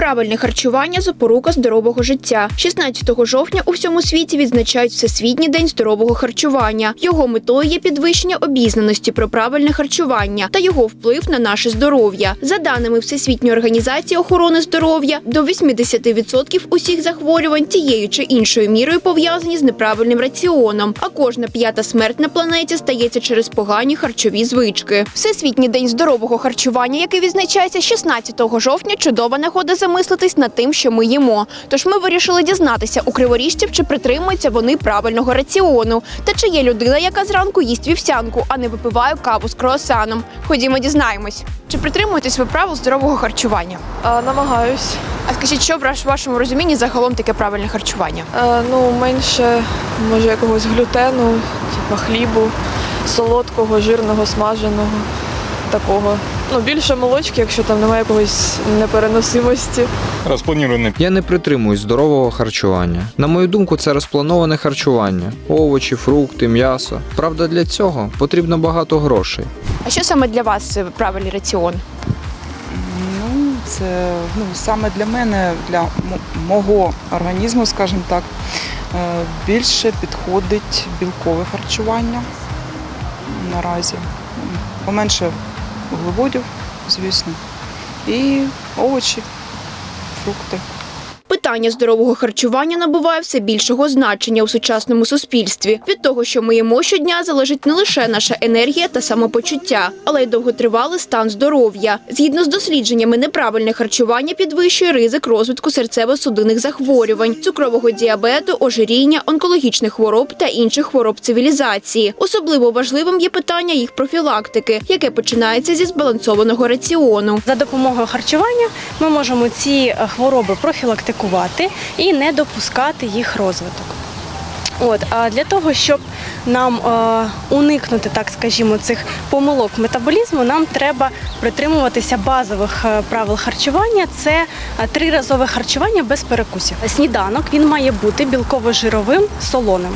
Правильне харчування запорука здорового життя. 16 жовтня у всьому світі відзначають Всесвітній день здорового харчування. Його метою є підвищення обізнаності про правильне харчування та його вплив на наше здоров'я. За даними Всесвітньої організації охорони здоров'я, до 80% усіх захворювань тією чи іншою мірою пов'язані з неправильним раціоном. А кожна п'ята смерть на планеті стається через погані харчові звички. Всесвітній день здорового харчування, який відзначається 16 жовтня, чудова нагода замислитись над тим, що ми їмо. Тож ми вирішили дізнатися у криворіжців, чи притримуються вони правильного раціону, та чи є людина, яка зранку їсть вівсянку, а не випиває каву з круасаном. Ходімо, дізнаємось. Чи притримуєтесь ви правил здорового харчування? А, намагаюсь. А скажіть, що в вашому розумінні загалом таке правильне харчування? А, ну, менше, може, якогось глютену, типу хлібу, солодкого, жирного, смаженого, такого. Ну, більше молочки, якщо там немає якогось непереносимості. Розпланований Я не притримуюсь здорового харчування. На мою думку, це розплановане харчування: овочі, фрукти, м'ясо. Правда, для цього потрібно багато грошей. А що саме для вас правильний раціон? Ну, це ну, саме для мене, для мого організму, скажімо так, е, більше підходить білкове харчування наразі. Поменше вуглеводів, звісно, і овочі, фрукти. Питання здорового харчування набуває все більшого значення у сучасному суспільстві. Від того, що ми їмо щодня, залежить не лише наша енергія та самопочуття, але й довготривалий стан здоров'я. Згідно з дослідженнями, неправильне харчування підвищує ризик розвитку серцево-судинних захворювань, цукрового діабету, ожиріння, онкологічних хвороб та інших хвороб цивілізації. Особливо важливим є питання їх профілактики, яке починається зі збалансованого раціону. За допомогою харчування ми можемо ці е, хвороби профілактикувати і не допускати їх розвиток. От, а для того, щоб нам е, уникнути, так скажімо, цих помилок метаболізму, нам треба притримуватися базових е, правил харчування. Це е, триразове харчування без перекусів. Сніданок він має бути білково-жировим, солоним.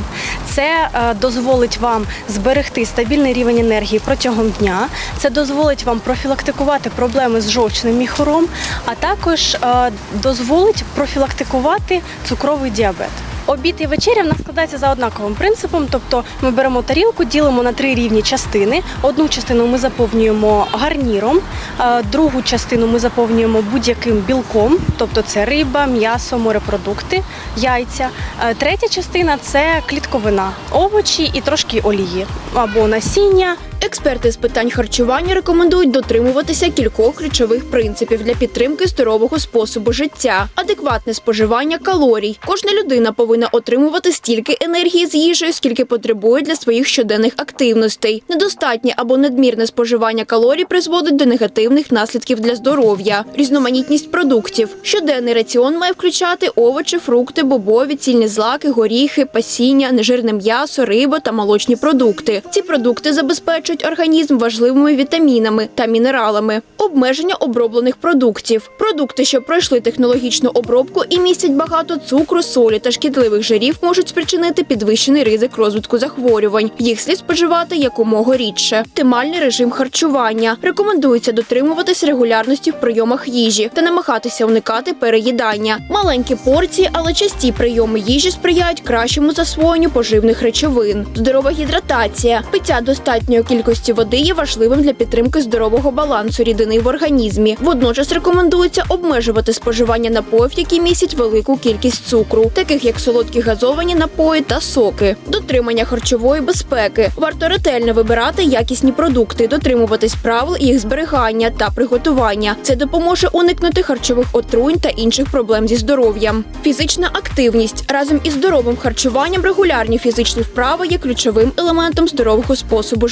Це е, дозволить вам зберегти стабільний рівень енергії протягом дня. Це дозволить вам профілактикувати проблеми з жовчним міхуром, а також е, дозволить профілактикувати цукровий діабет. Обід і вечеря в нас складається за однаковим принципом, тобто ми беремо тарілку, ділимо на три рівні частини. Одну частину ми заповнюємо гарніром, е, другу частину ми заповнюємо будь-яким білком, тобто це риба, м'ясо, морепродукти, яйця. Е, Третя частина це клітковина, овочі і трошки олії або насіння, Експерти з питань харчування рекомендують дотримуватися кількох ключових принципів для підтримки здорового способу життя: адекватне споживання калорій. Кожна людина повинна отримувати стільки енергії з їжею, скільки потребує для своїх щоденних активностей. Недостатнє або надмірне споживання калорій призводить до негативних наслідків для здоров'я, різноманітність продуктів. Щоденний раціон має включати овочі, фрукти, бобові, цільні злаки, горіхи, пасіння, нежирне м'ясо, рибу та молочні продукти. Ці продукти забезпечують організм важливими вітамінами та мінералами. Обмеження оброблених продуктів. Продукти, що пройшли технологічну обробку і містять багато цукру, солі та шкідливих жирів, можуть спричинити підвищений ризик розвитку захворювань. Їх слід споживати якомога рідше. Оптимальний режим харчування. Рекомендується дотримуватись регулярності в прийомах їжі та намагатися уникати переїдання. Маленькі порції, але часті прийоми їжі сприяють кращому засвоєнню поживних речовин. Здорова гідратація. Пиття достатньої кількості води є важливим для підтримки здорового балансу рідини в організмі. Водночас рекомендується обмежувати споживання напоїв, які містять велику кількість цукру, таких як солодкі газовані напої та соки. Дотримання харчової безпеки. Варто ретельно вибирати якісні продукти, дотримуватись правил їх зберігання та приготування. Це допоможе уникнути харчових отруєнь та інших проблем зі здоров'ям. Фізична активність разом із здоровим харчуванням регулярні фізичні вправи є ключовим елементом здорового способу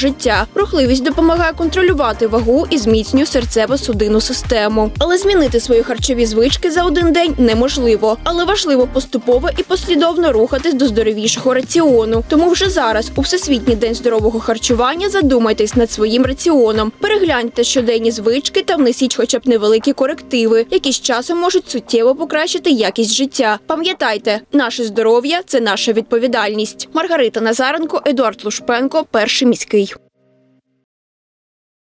Рухливість допомагає контролювати вагу і зміцнює серцево-судинну систему. Але змінити свої харчові звички за один день неможливо. Але важливо поступово і послідовно рухатись до здоровішого раціону. Тому вже зараз, у всесвітній день здорового харчування, задумайтесь над своїм раціоном. Перегляньте щоденні звички та внесіть хоча б невеликі корективи, які з часом можуть суттєво покращити якість життя. Пам'ятайте, наше здоров'я це наша відповідальність. Маргарита Назаренко, Едуард Лушпенко, перший міський.